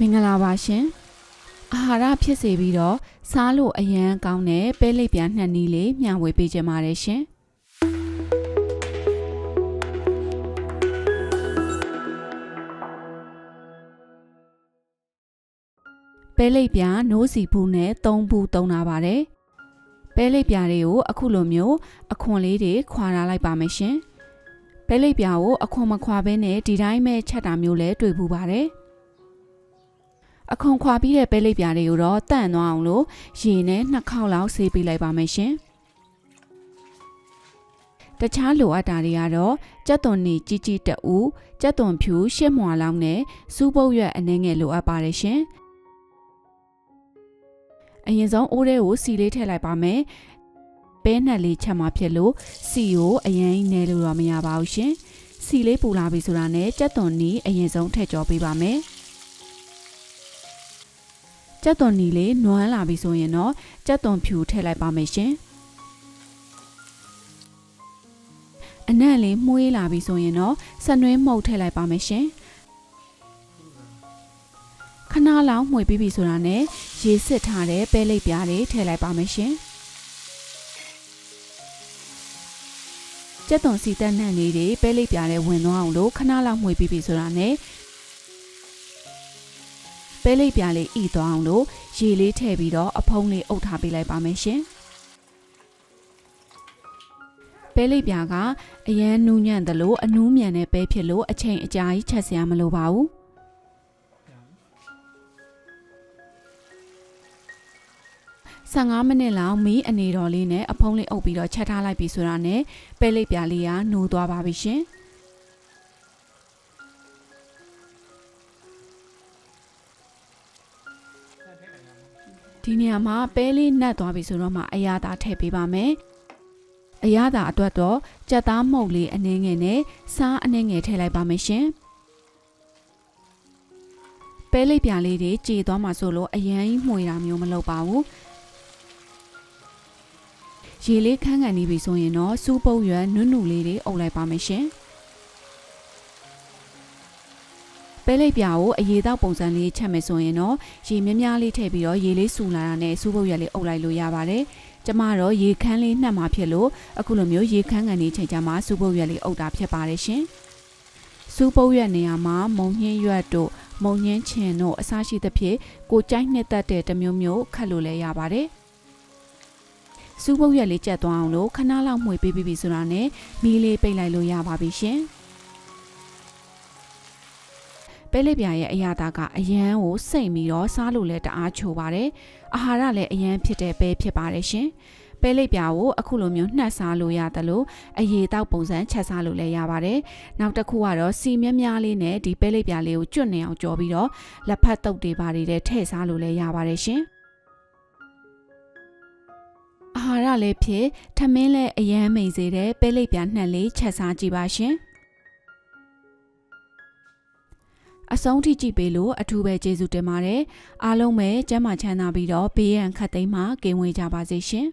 မင်္ဂလာပါရှင်အာဟာရဖြစ်စေပြီးတော့စားလို့အရန်ကောင်းတဲ့ပဲလိပ်ပြားနှစ်နည်းလေးမျှဝေပေးခြင်းပါတယ်ရှင်ပဲလိပ်ပြားနိုးစီဘူးနဲ့၃ဘူးသုံးတာပါတယ်ပဲလိပ်ပြားတွေကိုအခုလိုမျိုးအခွန်လေးတွေခွာထားလိုက်ပါမယ်ရှင်ပဲလိပ်ပြားကိုအခွန်မခွာဘဲနဲ့ဒီတိုင်းပဲချက်တာမျိုးလဲတွေ့ဘူးပါတယ် အခွန်ခွာပြီးတဲ့ပဲလိပ်ပြားတွေကိုတော့တန့်သွားအောင်လို့ရေနဲ့နှစ်ခေါက်လောက်ဆေးပေးလိုက်ပါမယ်ရှင်။တခြားလိုအပ်တာတွေကတော့ကြက်သွန်နီကြီးကြီးတအူကြက်သွန်ဖြူရှစ်မွာလောက်နဲ့စူးပုတ်ရွက်အနှဲငယ်လိုအပ်ပါတယ်ရှင်။အရင်ဆုံးအိုးထဲကိုစီလေးထည့်လိုက်ပါမယ်။ပဲနှက်လေးချက်မှဖြစ်လို့စီကိုအရင်နဲလို့တော့မရပါဘူးရှင်။စီလေးပူလာပြီဆိုတာနဲ့ကြက်သွန်နီအရင်ဆုံးထည့်ကြောပေးပါမယ်။ ကြက်သွန်နီလေးနွမ်းလာပြီဆိုရင်တော့ကြက်သွန်ဖြူထည့်လိုက်ပါမယ်ရှင်အနံ့လေးမှုေးလာပြီဆိုရင်တော့စနွင်းမှုတ်ထည့်လိုက်ပါမယ်ရှင်ခဏလောက်မှုေးပြီးပြီဆိုတာနဲ့ရေစစ်ထားတဲ့ပဲလိပ်ပြားလေးထည့်လိုက်ပါမယ်ရှင်ကြက်သွန်စီတက်နှံ့လေးတွေပဲလိပ်ပြားနဲ့ဝင်သွားအောင်လို့ခဏလောက်မှုေးပြီးပြီဆိုတာနဲ့ ပဲလိပ်ပြားလေးဤသွားအောင်လို့ရေလေးထည့်ပြီးတော့အဖုံးလေးအုပ်ထားပေးလိုက်ပါမယ်ရှင်ပဲလိပ်ပြားကအရန်နူးညံ့တယ်လို့အနူးမြန်တဲ့ပဲဖြစ်လို့အချိန်အကြာကြီးချက်စရာမလိုပါဘူး15မိနစ်လောက်မီးအနေတော်လေးနဲ့အဖုံးလေးအုပ်ပြီးတော့ချက်ထားလိုက်ပြီဆိုတာနဲ့ပဲလိပ်ပြားလေးကနူးသွားပါပြီရှင်။ ဒီနေရာမှာပဲလေးနှက်သွားပြီဆိုတော့မှအရာသာထည့်ပေးပါမယ်။အရာသာအတွက်တော့ကြက်သားမှုတ်လေးအနှင်းငယ်နဲ့စားအနှင်းငယ်ထည့်လိုက်ပါမယ်ရှင်။ပဲလေးပြာလေးတွေကြေသွားမှဆိုလို့အရန်ကြီးမှွေတာမျိုးမလုပ်ပါဘူး။ရေလေးခန်းကန်နေပြီဆိုရင်တော့စူးပုတ်ရွက်နုနုလေးတွေအုပ်လိုက်ပါမယ်ရှင်။ ပဲလိပ်ပြာကိုအရေတောက်ပုံစံလေးချက်မယ်ဆိုရင်တော့ရေမြများလေးထည့်ပြီးတော့ရေလေးစူလာတာနဲ့စူးပုတ်ရွက်လေးအုပ်လိုက်လို့ရပါတယ်။ကျမတော့ရေခမ်းလေးနှက်မှာဖြစ်လို့အခုလိုမျိုးရေခမ်းကန်လေးချိန်ကြမှာစူးပုတ်ရွက်လေးအုပ်တာဖြစ်ပါတယ်ရှင်။စူးပုတ်ရွက်နေရာမှာမုံညင်းရွက်တို့မုံညင်းချင်တို့အစရှိသဖြင့်ကိုကြိုက်နှစ်သက်တဲ့တစ်မျိုးမျိုးခတ်လို့လည်းရပါတယ်။စူးပုတ်ရွက်လေးကြက်သွားအောင်လို့ခဏလောက်မှွေပေးပြီးပြီဆိုတာနဲ့မီးလေးပိတ်လိုက်လို့ရပါပြီရှင်။ ပဲလိပ်ပြာရဲ့အရာသားကအရန်ကိုစိတ်ပြီးတော့စားလို့လည်းတအားချိုပါတယ်။အာဟာရလည်းအရန်ဖြစ်တဲ့ပဲဖြစ်ပါတယ်ရှင်။ပဲလိပ်ပြာကိုအခုလိုမျိုးနှက်စားလို့ရတယ်လို့အရေတောက်ပုံစံချက်စားလို့လည်းရပါတယ်။နောက်တစ်ခုကတော့စီမြများလေးနဲ့ဒီပဲလိပ်ပြာလေးကိုကျွတ်နေအောင်ကြော်ပြီးတော့လက်ဖက်တုပ်တွေပါတွေထည့်စားလို့လည်းရပါတယ်ရှင်။အာဟာရလည်းဖြစ်ထမင်းလည်းအရန်မိန်စေတဲ့ပဲလိပ်ပြာနှက်လေးချက်စားကြည့်ပါရှင်။ အဆုံးထိကြည့်ပေးလို့အထူးပဲကျေးဇူးတင်ပါတယ်အားလုံးပဲကျမ်းမာချမ်းသာပြီးတော့ဘေးရန်ခတ်သိမ်းမှကင်းဝေးကြပါစေရှင်